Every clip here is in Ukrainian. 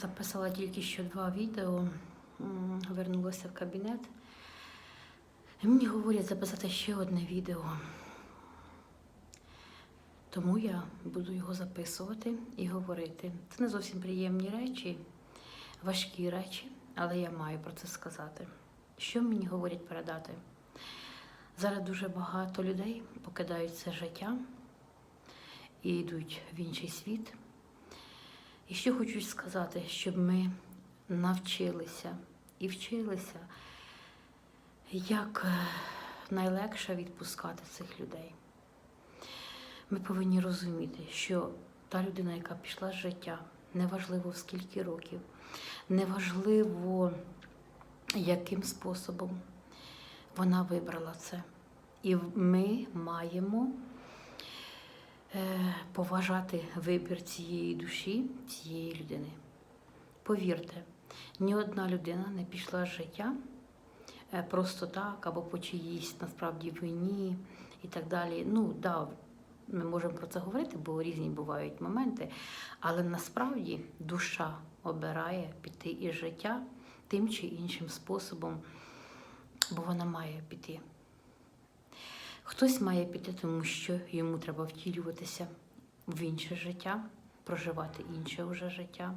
Записала тільки що два відео, вернулася в кабінет. І мені говорять записати ще одне відео. Тому я буду його записувати і говорити. Це не зовсім приємні речі, важкі речі, але я маю про це сказати. Що мені говорять передати? Зараз дуже багато людей покидають це життя і йдуть в інший світ. І що хочу сказати, щоб ми навчилися і вчилися, як е, найлегше відпускати цих людей. Ми повинні розуміти, що та людина, яка пішла з життя, неважливо в скільки років, неважливо яким способом вона вибрала це. І ми маємо поважати вибір цієї душі, цієї людини. Повірте, ні одна людина не пішла з життя е, просто так, або по чиїсь насправді вині і так далі. Ну, да, ми можемо про це говорити, бо різні бувають моменти, але насправді душа обирає піти із життя тим чи іншим способом, бо вона має піти. Хтось має піти, тому що йому треба втілюватися в інше життя, проживати інше уже життя.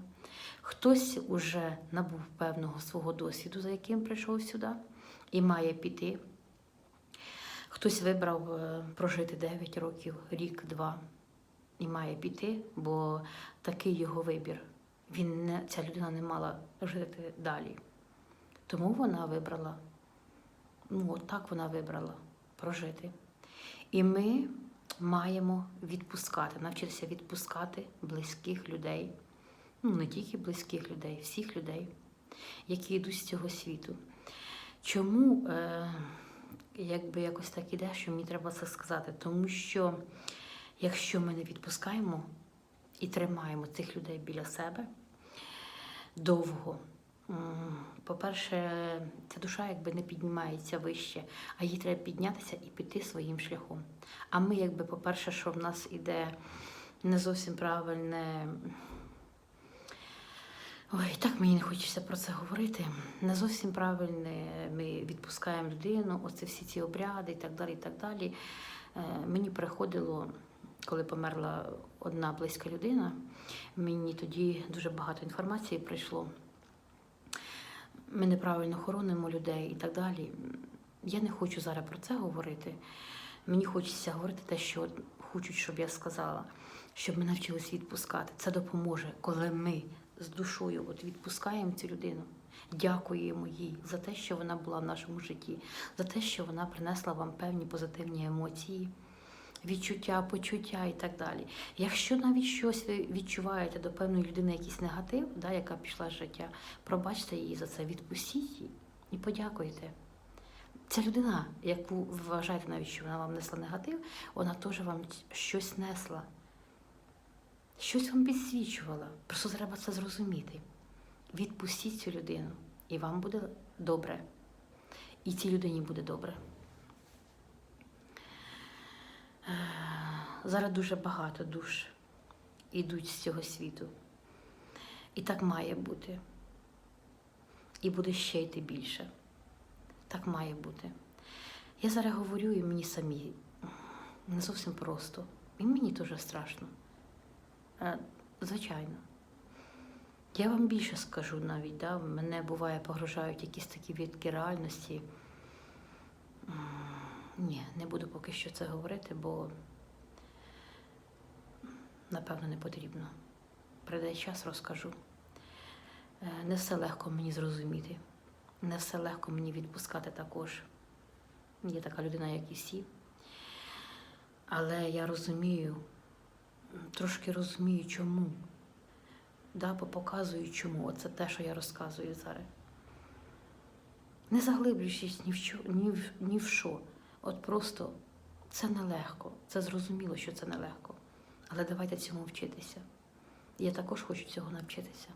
Хтось уже набув певного свого досвіду, за яким прийшов сюди, і має піти. Хтось вибрав е, прожити 9 років, рік, два, і має піти, бо такий його вибір. Він не, ця людина не мала жити далі. Тому вона вибрала, ну от так вона вибрала прожити. І ми маємо відпускати, навчитися відпускати близьких людей, ну не тільки близьких людей, всіх людей, які йдуть з цього світу. Чому е, якби якось так іде, що мені треба це сказати? Тому що якщо ми не відпускаємо і тримаємо цих людей біля себе довго, по-перше, ця душа якби не піднімається вище, а їй треба піднятися і піти своїм шляхом. А ми, якби, по-перше, що в нас іде не зовсім правильне. Ой, так мені не хочеться про це говорити. Не зовсім правильне. Ми відпускаємо людину, оце всі ці обряди і так далі. і так далі. Е, Мені приходило, коли померла одна близька людина, мені тоді дуже багато інформації прийшло. Ми неправильно хоронимо людей і так далі. Я не хочу зараз про це говорити. Мені хочеться говорити те, що хочуть, щоб я сказала, щоб ми навчились відпускати. Це допоможе, коли ми з душою от відпускаємо цю людину, дякуємо їй за те, що вона була в нашому житті, за те, що вона принесла вам певні позитивні емоції, відчуття, почуття і так далі. Якщо навіть щось ви відчуваєте до певної людини, якийсь негатив, да, яка пішла з життя, пробачте її за це, відпустіть її і подякуйте. Ця людина, яку ви вважаєте навіть, що вона вам несла негатив, вона теж вам щось несла, щось вам підсвічувала. Просто треба це зрозуміти. Відпустіть цю людину, і вам буде добре. І цій людині буде добре. Е, Зараз дуже багато душ ідуть з цього світу. І так має бути. І буде ще йти більше. Так має бути. Я зараз говорю, і мені самі не зовсім просто. І мені теж страшно. Е, Звичайно. Я вам більше скажу навіть, да? мене буває погрожають якісь такі відки реальності. Ні, не буду поки що це говорити, бо напевно не потрібно. Прийде час, розкажу. Е, Не все легко мені зрозуміти. Не все легко мені відпускати також. Є така людина, як і всі. Але я розумію, трошки розумію, чому. Да, показую, чому. Оце те, що я розказую зараз. Не заглиблюючись ні в що, ні в, ні в що. От просто це нелегко. Це зрозуміло, що це нелегко. Але давайте цьому вчитися. Я також хочу цього навчитися.